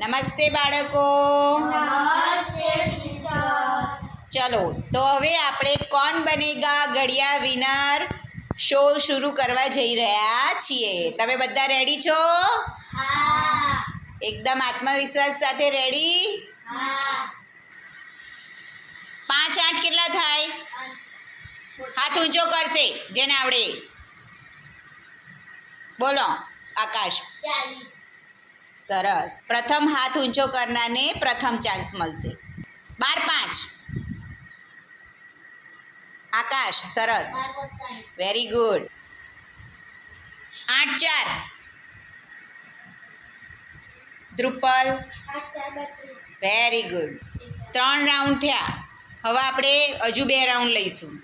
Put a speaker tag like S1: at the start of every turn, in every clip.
S1: નમસ્તે બાળકો. ચલો, તો હવે આપણે કોણ બનેગા ઘડિયા વિનર શો શરૂ કરવા જઈ રહ્યા છીએ. તમે બધા રેડી છો? એકદમ આત્મવિશ્વાસ સાથે રેડી પાંચ, આઠ કેટલા થાય? હાથ ઊંચો કરશે, જેને આવડે. બોલો, આકાશ. સરસ. પ્રથમ હાથ ઊંચો કરનારને પ્રથમ ચાન્સ મળશે. બાર પાંચ. આકાશ, સરસ. વેરી ગુડ આઠ ચાર. ધ્રુપલ. વેરી ગુડ ત્રણ રાઉન્ડ થયા. હવે આપણે હજુ બે રાઉન્ડ લઈશું.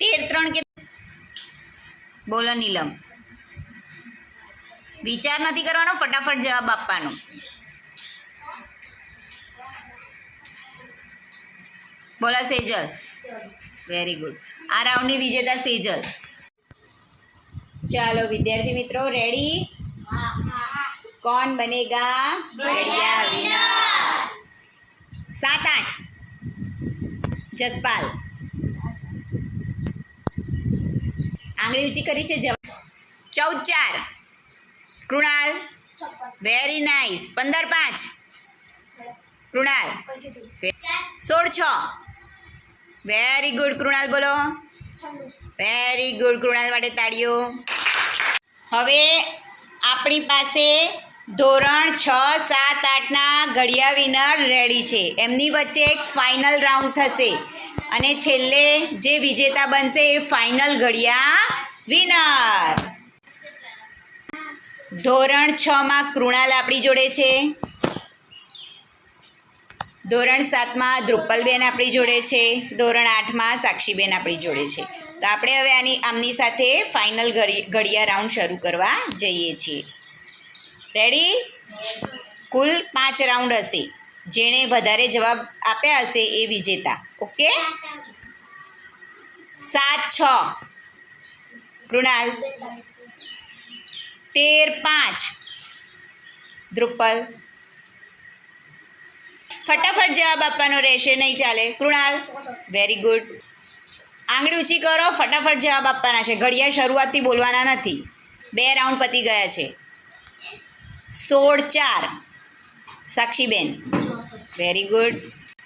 S1: તેર, ત્રણ કે બોલો, નીલમ. વિચાર નથી કરવાનો ફટાફટ જવાબ આપવાનો. બોલા સેજલ. વેરી ગુડ આ રાઉન્ડની વિજેતા સેજલ. ચાલો વિદ્યાર્થી મિત્રો રેડી કોણ બનેગા? સાત આઠ. જસપાલ. આંગળી ઊંચી કરી છે જવાબ. ચૌદ ચાર. કૃણાલ. વેરી નાઇસ પંદર પાંચ. કૃણાલ. સોળ છ. વેરી ગુડ કૃણાલ બોલો. વેરી ગુડ કૃણાલ માટે તાળીઓ. હવે આપણી પાસે ધોરણ છ, સાત, આઠના ઘડિયા વિનર રેડી છે. એમની વચ્ચે એક ફાઇનલ રાઉન્ડ થશે. અને છેલ્લે જે વિજેતા બનશે એ ફાઇનલ ઘડિયા વિનર ધોરણ છ માં કૃણાલ આપણી જોડે છે. ધોરણ સાતમાં ધ્રુપલબેન આપણી જોડે છે. ધોરણ આઠમાં સાક્ષીબેન આપણી જોડે છે. તો આપણે હવે આની, આમની સાથે ફાઇનલ ઘડી, ઘડિયા રાઉન્ડ શરૂ કરવા જઈએ છીએ. રેડી કુલ પાંચ રાઉન્ડ હશે. જેણે વધારે જવાબ આપ્યા હશે એ વિજેતા. ઓકે સાત, છ. કૃણાલ. તેર પાંચ. ધ્રુપલ. ફટાફટ જવાબ આપવાનો રહેશે, નહીં ચાલે. કૃણાલ વેરી ગુડ આંગળી ઊંચી કરો, ફટાફટ જવાબ આપવાના છે. ઘડિયાળ શરૂઆતથી બોલવાના નથી. બે રાઉન્ડ પતી ગયા છે. સોળ ચાર. સાક્ષીબેન વેરી ગુડ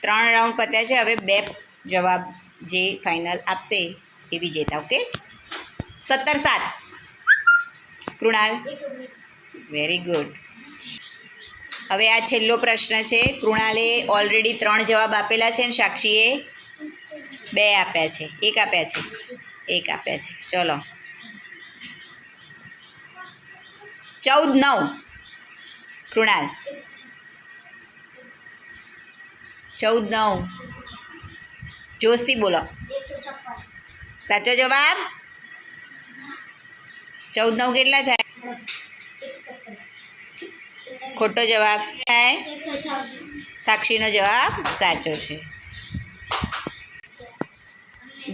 S1: ત્રણ રાઉન્ડ પત્યા છે. હવે બે જવાબ જે ફાઇનલ આપશે એ વિજેતા ઓકે સત્તર સાત. કૃણાલ? વેરી ગુડ હવે આ છેલ્લો પ્રશ્ન છે. કૃણાલે ઓલરેડી ત્રણ જવાબ આપેલા છે અને સાક્ષીએ? બે આપ્યા છે. એક આપ્યા છે. એક આપ્યા છે. ચલો. ચૌદ, નવ. કૃણાલ. ચૌદ, નવ. જોશી, બોલો. સાચો જવાબ? ચૌદ નવ કેટલા થાય? ખોટો જવાબ થાય? સાક્ષીનો જવાબ સાચો છે.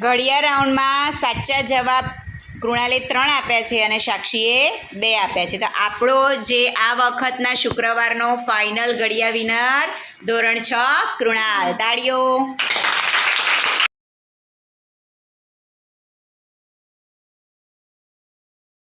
S1: ઘડિયા રાઉન્ડમાં સાચા જવાબ કૃણાલે ત્રણ આપ્યા છે અને સાક્ષીએ બે આપ્યા છે. તો આપણો જે આ વખતના શુક્રવારનો ફાઇનલ ઘડિયા વિનર ધોરણ છ કૃણાલ. તાળીઓ.